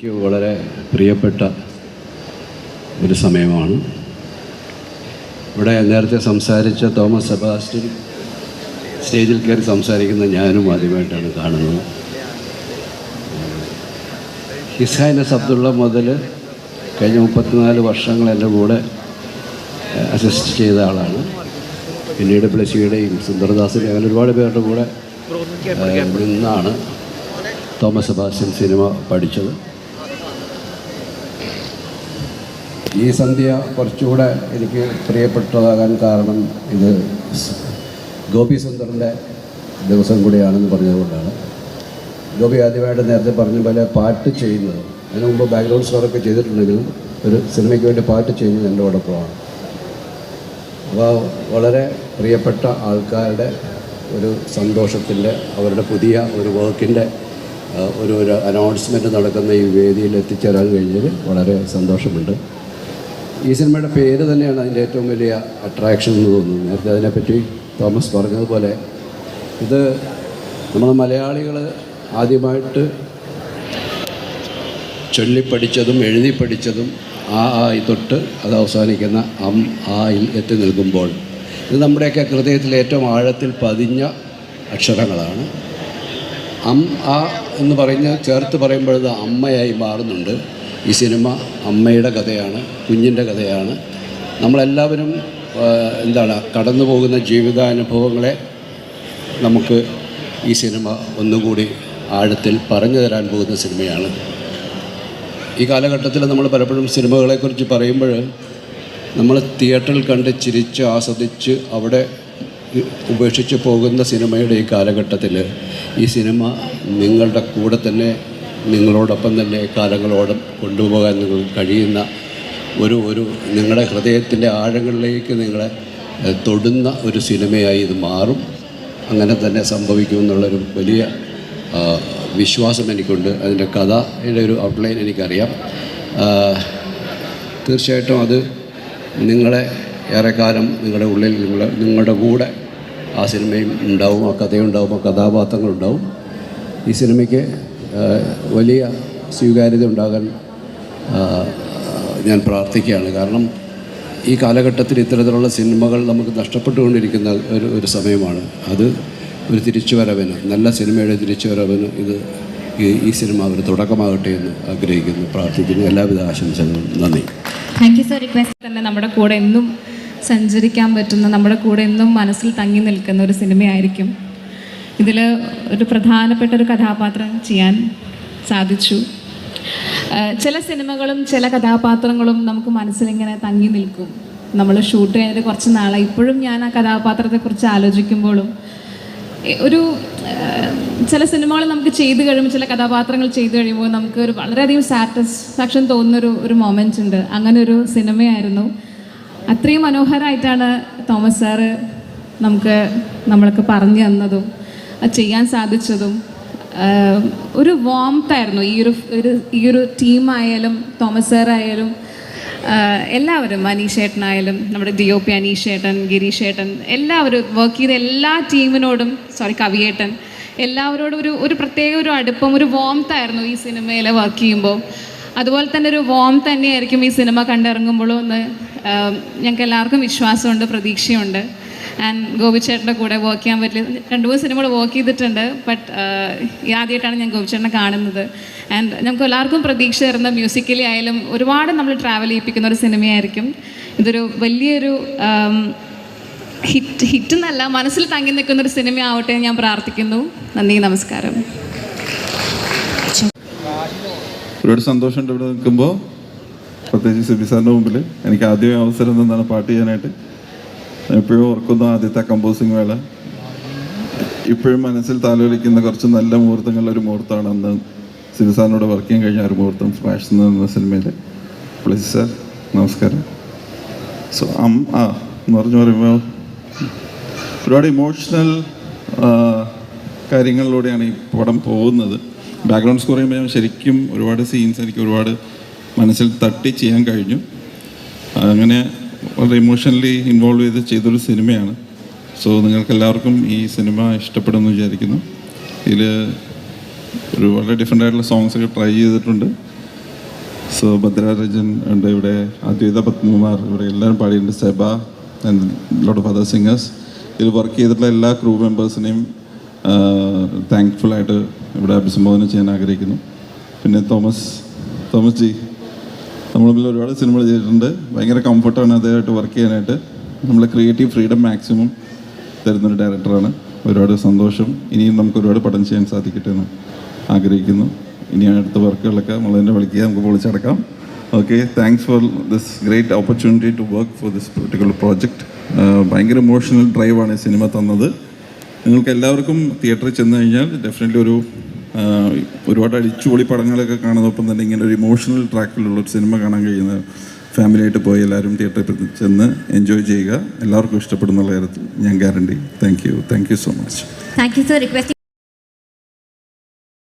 എനിക്ക് വളരെ പ്രിയപ്പെട്ട ഒരു സമയമാണ്. ഇവിടെ നേരത്തെ സംസാരിച്ച തോമസ് സെബാസ്റ്റ്യൻ സ്റ്റേജിൽ കയറി സംസാരിക്കുന്ന ഞാനും ആദ്യമായിട്ടാണ് കാണുന്നത്. ഹിസ് ഹൈനസ് അബ്ദുള്ള മുതൽ കഴിഞ്ഞ മുപ്പത്തിനാല് വർഷങ്ങൾ എന്റെ കൂടെ അസിസ്റ്റ് ചെയ്ത ആളാണ്. പിന്നീട് പ്ലസിയുടെയും സുന്ദർദാസിന്റെയും അങ്ങനെ ഒരുപാട് പേരുടെ കൂടെ നിന്നാണ് തോമസ് സെബാസ്റ്റ്യൻ സിനിമ പഠിച്ചത്. ഈ സന്ധ്യ കുറച്ചുകൂടെ എനിക്ക് പ്രിയപ്പെട്ടതാകാൻ കാരണം ഇത് ഗോപി സുന്ദറിന്റെ ദിവസം കൂടിയാണെന്ന് പറഞ്ഞതുകൊണ്ടാണ്. ഗോപി ആദ്യമായിട്ട് നേരത്തെ പറഞ്ഞ പോലെ പാട്ട് ചെയ്യുന്നത്. അതിന് മുമ്പ് ബാക്ക്ഗ്രൗണ്ട് സ്കോറൊക്കെ ചെയ്തിട്ടുണ്ടെങ്കിലും ഒരു സിനിമയ്ക്ക് വേണ്ടി പാട്ട് ചെയ്യുന്നത് എന്റെ ഉടപ്പാണ് അപ്പോൾ വളരെ പ്രിയപ്പെട്ട ആൾക്കാരുടെ ഒരു സന്തോഷത്തിന്റെ അവരുടെ പുതിയ ഒരു വർക്കിന്റെ ഒരു ഒരു അനൗൺസ്മെന്റ് നടക്കുന്ന ഈ വേദിയിൽ എത്തിച്ചേരാൻ കഴിഞ്ഞതിൽ വളരെ സന്തോഷമുണ്ട്. ഈ സിനിമയുടെ പേര് തന്നെയാണ് അതിന്റെ ഏറ്റവും വലിയ അട്രാക്ഷൻ എന്ന് തോന്നുന്നത്. നേരത്തെ അതിനെപ്പറ്റി തോമസ് പറഞ്ഞതുപോലെ ഇത് നമ്മൾ മലയാളികൾ ആദ്യമായിട്ട് ചൊല്ലിപ്പഠിച്ചതും എഴുതി പഠിച്ചതും ആ ആയി തൊട്ട് അത് അവസാനിക്കുന്ന അം ആയിൽ എത്തി നിൽക്കുമ്പോൾ ഇത് നമ്മുടെയൊക്കെ ഹൃദയത്തിൽ ഏറ്റവും ആഴത്തിൽ പതിഞ്ഞ അക്ഷരങ്ങളാണ്. അം ആ എന്ന് പറഞ്ഞ് ചേർത്ത് പറയുമ്പോഴത് അമ്മയായി മാറുന്നുണ്ട്. ഈ സിനിമ അമ്മയുടെ കഥയാണ് കുഞ്ഞിന്റെ കഥയാണ്. നമ്മളെല്ലാവരും എന്താണ് കടന്നു പോകുന്ന ജീവിതാനുഭവങ്ങളെ നമുക്ക് ഈ സിനിമ ഒന്നുകൂടി ആഴത്തിൽ പറഞ്ഞു തരാൻ പോകുന്ന സിനിമയാണ്. ഈ കാലഘട്ടത്തിൽ നമ്മൾ പലപ്പോഴും സിനിമകളെക്കുറിച്ച് പറയുമ്പോൾ നമ്മൾ തിയേറ്ററിൽ കണ്ട് ചിരിച്ച് ആസ്വദിച്ച് അവിടെ ഉപേക്ഷിച്ച് പോകുന്ന സിനിമയുടെ ഈ കാലഘട്ടത്തിൽ ഈ സിനിമ നിങ്ങളുടെ കൂടെ തന്നെ നിങ്ങളോടൊപ്പം തന്നെ കാലങ്ങളോടും കൊണ്ടുപോകാൻ നിങ്ങൾക്ക് കഴിയുന്ന ഒരു ഒരു നിങ്ങളുടെ ഹൃദയത്തിന്റെ ആഴങ്ങളിലേക്ക് നിങ്ങളെ തൊടുന്ന ഒരു സിനിമയായി ഇത് മാറും. അങ്ങനെ തന്നെ സംഭവിക്കുമെന്നുള്ളൊരു വലിയ വിശ്വാസം എനിക്കുണ്ട്. അതിന്റെ കഥയുടെ ഒരു ഔട്ട്ലൈൻ എനിക്കറിയാം. തീർച്ചയായിട്ടും അത് നിങ്ങളെ ഏറെക്കാലം നിങ്ങളുടെ ഉള്ളിൽ നിങ്ങൾ നിങ്ങളുടെ കൂടെ ആ സിനിമയും ഉണ്ടാവും ആ കഥയുണ്ടാവും ആ കഥാപാത്രങ്ങളുണ്ടാവും. ഈ സിനിമയ്ക്ക് വലിയ സ്വീകാര്യത ഉണ്ടാകാൻ ഞാൻ പ്രാർത്ഥിക്കുകയാണ്. കാരണം ഈ കാലഘട്ടത്തിൽ ഇത്തരത്തിലുള്ള സിനിമകൾ നമുക്ക് നഷ്ടപ്പെട്ടുകൊണ്ടിരിക്കുന്ന ഒരു ഒരു സമയമാണ്. അത് ഒരു തിരിച്ചുവരവിന് നല്ല സിനിമയുടെ തിരിച്ചുവരവിന് ഇത് ഈ സിനിമ ഒരു തുടക്കമാകട്ടെ എന്ന് ആഗ്രഹിക്കുന്നു. പ്രാർത്ഥിക്കുന്നു. എല്ലാവിധ ആശംസകളും. നന്ദി. താങ്ക് യു സർ റിക്വസ്റ്റ് തന്നെ നമ്മുടെ കൂടെ എന്നും സഞ്ചരിക്കാൻ പറ്റുന്ന നമ്മുടെ കൂടെ എന്നും മനസ്സിൽ തങ്ങി നിൽക്കുന്ന ഒരു സിനിമയായിരിക്കും. ഇതിൽ ഒരു പ്രധാനപ്പെട്ട ഒരു കഥാപാത്രം ചെയ്യാൻ സാധിച്ചു. ചില സിനിമകളും ചില കഥാപാത്രങ്ങളും നമുക്ക് മനസ്സിലിങ്ങനെ തങ്ങി നിൽക്കും. നമ്മൾ ഷൂട്ട് കഴിഞ്ഞിട്ട് കുറച്ച് നാളെ ഇപ്പോഴും ഞാൻ ആ കഥാപാത്രത്തെക്കുറിച്ച് ആലോചിക്കുമ്പോഴും ഒരു ചില സിനിമകൾ നമുക്ക് ചെയ്തു കഴിയുമ്പോൾ ചില കഥാപാത്രങ്ങൾ ചെയ്തു കഴിയുമ്പോൾ നമുക്ക് ഒരു വളരെയധികം സാറ്റിസ്ഫാക്ഷൻ തോന്നുന്നൊരു ഒരു മൊമെന്റ് ഉണ്ട്. അങ്ങനെ ഒരു സിനിമയായിരുന്നു. അത്രയും മനോഹരമായിട്ടാണ് തോമസ് സാറ് നമുക്ക് നമ്മളൊക്കെ പറഞ്ഞു തന്നതും. അത് ചെയ്യാൻ സാധിച്ചതും ഒരു വാംത്തായിരുന്നു ഈ ഒരു ഒരു ഈ ഒരു ടീമായാലും തോമസ് സാറായാലും ആയാലും എല്ലാവരും അനീഷേട്ടനായാലും നമ്മുടെ ഡി ഒ പി അനീഷേട്ടൻ ഗിരീഷേട്ടൻ എല്ലാവരും വർക്ക് ചെയ്ത എല്ലാ ടീമിനോടും സോറി കവിയേട്ടൻ എല്ലാവരോടും ഒരു ഒരു പ്രത്യേക ഒരു അടുപ്പം ഒരു വാംത്തായിരുന്നു ഈ സിനിമയിൽ വർക്ക് ചെയ്യുമ്പോൾ. അതുപോലെ തന്നെ ഒരു വോം തന്നെയായിരിക്കും ഈ സിനിമ കണ്ടിറങ്ങുമ്പോഴും എന്ന് ഞങ്ങൾക്ക് എല്ലാവർക്കും വിശ്വാസമുണ്ട് പ്രതീക്ഷയുണ്ട്. ആൻഡ് ഗോപിച്ചേട്ടന്റെ കൂടെ വർക്ക് ചെയ്യാൻ പറ്റില്ല. രണ്ട് മൂന്ന് സിനിമകൾ വർക്ക് ചെയ്തിട്ടുണ്ട്. ബട്ട് ആദ്യമായിട്ടാണ് ഞാൻ ഗോപിച്ചേട്ടനെ കാണുന്നത്. ആൻഡ് നമുക്ക് എല്ലാവർക്കും പ്രതീക്ഷ തരുന്ന മ്യൂസിക്കലി ആയാലും ഒരുപാട് നമ്മൾ ട്രാവൽ ചെയ്യിപ്പിക്കുന്ന ഒരു സിനിമയായിരിക്കും ഇതൊരു വലിയൊരു ഹിറ്റ് ഹിറ്റ് എന്നല്ല മനസ്സിൽ തങ്ങി നിൽക്കുന്ന ഒരു സിനിമ ആവട്ടെ ഞാൻ പ്രാർത്ഥിക്കുന്നു. നന്ദി നമസ്കാരം. ഒരുപാട് സന്തോഷമുണ്ട് ഇവിടെ നിൽക്കുമ്പോൾ. പ്രത്യേകിച്ച് സിബി സാറിന്റെ മുമ്പിൽ എനിക്ക് ആദ്യമേ അവസരം തന്നാണ് പാട്ട് ചെയ്യാനായിട്ട്. എപ്പോഴും ഓർക്കുന്ന ആദ്യത്തെ കമ്പോസിങ് വേള ഇപ്പോഴും മനസ്സിൽ താലോലിക്കുന്ന കുറച്ച് നല്ല മുഹൂർത്തങ്ങളുടെ ഒരു മുഹൂർത്തമാണ് അന്ന് സിനിസാറിനോട് വർക്ക് ചെയ്യാൻ കഴിഞ്ഞ ഒരു മുഹൂർത്തം ഫ്ലാഷ് എന്ന സിനിമയിൽ പ്ലീസ് സാർ നമസ്കാരം. സോ അം ആ എന്ന് പറഞ്ഞു പറയുമ്പോൾ ഒരുപാട് ഇമോഷണൽ കാര്യങ്ങളിലൂടെയാണ് ഈ പടം പോകുന്നത്. ബാക്ക്ഗ്രൗണ്ട് സ്കോർ ചെയ്യുമ്പോൾ ഞാൻ ശരിക്കും ഒരുപാട് സീൻസ് എനിക്ക് ഒരുപാട് മനസ്സിൽ തട്ടി ചെയ്യാൻ കഴിഞ്ഞു. അങ്ങനെ വളരെ ഇമോഷണലി ഇൻവോൾവ് ചെയ്ത് ചെയ്തൊരു സിനിമയാണ്. സോ നിങ്ങൾക്ക് എല്ലാവർക്കും ഈ സിനിമ ഇഷ്ടപ്പെടുമെന്ന് വിചാരിക്കുന്നു. ഇതിൽ ഒരു വളരെ ഡിഫറെന്റ് ആയിട്ടുള്ള സോങ്സ് ഒക്കെ ട്രൈ ചെയ്തിട്ടുണ്ട്. സോ ഭദ്രാരജൻ ഉണ്ട് ഇവിടെ അദ്വൈത പത്മകുമാർ ഇവിടെ എല്ലാവരും പാടിയിട്ടുണ്ട്. Seba and lot of other singers ഇതിൽ വർക്ക് ചെയ്തിട്ടുള്ള എല്ലാ ക്രൂ മെമ്പേഴ്സിനെയും താങ്ക്ഫുള്ളായിട്ട് ഇവിടെ അഭിസംബോധന ചെയ്യാൻ ആഗ്രഹിക്കുന്നു. പിന്നെ തോമസ് തോമസ് ജി നമ്മൾ തമ്മിൽ ഒരുപാട് സിനിമകൾ ചെയ്തിട്ടുണ്ട്. ഭയങ്കര കംഫർട്ടാണ് അദ്ദേഹമായിട്ട് വർക്ക് ചെയ്യാനായിട്ട്. നമ്മൾ ക്രിയേറ്റീവ് ഫ്രീഡം മാക്സിമം തരുന്നൊരു ഡയറക്ടറാണ് ഒരുപാട് സന്തോഷം. ഇനിയും നമുക്ക് ഒരുപാട് പടം ചെയ്യാൻ സാധിക്കട്ടെ എന്ന് ആഗ്രഹിക്കുന്നു. ഇനി അടുത്ത വർക്കുകളൊക്കെ നമ്മൾ തന്നെ വിളിക്കുക നമുക്ക് പൊളിച്ചടക്കാം okay thanks for this great opportunity to work for this particular project ഭയങ്കര ഇമോഷണൽ ഡ്രൈവാണ് ഈ സിനിമ തന്നത്. നിങ്ങൾക്ക് എല്ലാവർക്കും തിയേറ്ററിൽ ചെന്ന് കഴിഞ്ഞാൽ ഡെഫിനറ്റ്ലി ഒരു ഒരുപാട് അടിച്ചുപൊളി പടങ്ങളൊക്കെ കാണുന്നതൊപ്പം തന്നെ ഇങ്ങനെ ഒരു ഇമോഷണൽ ട്രാക്കിലുള്ള ഒരു സിനിമ കാണാൻ കഴിയുന്ന ഫാമിലിയായിട്ട് പോയി എല്ലാവരും തിയേറ്ററിൽ ചെന്ന് എൻജോയ് ചെയ്യുക. എല്ലാവർക്കും ഇഷ്ടപ്പെടുന്നുള്ള കാര്യത്തിൽ ഞാൻ guarantee thank you thank you so much thank you so Requesting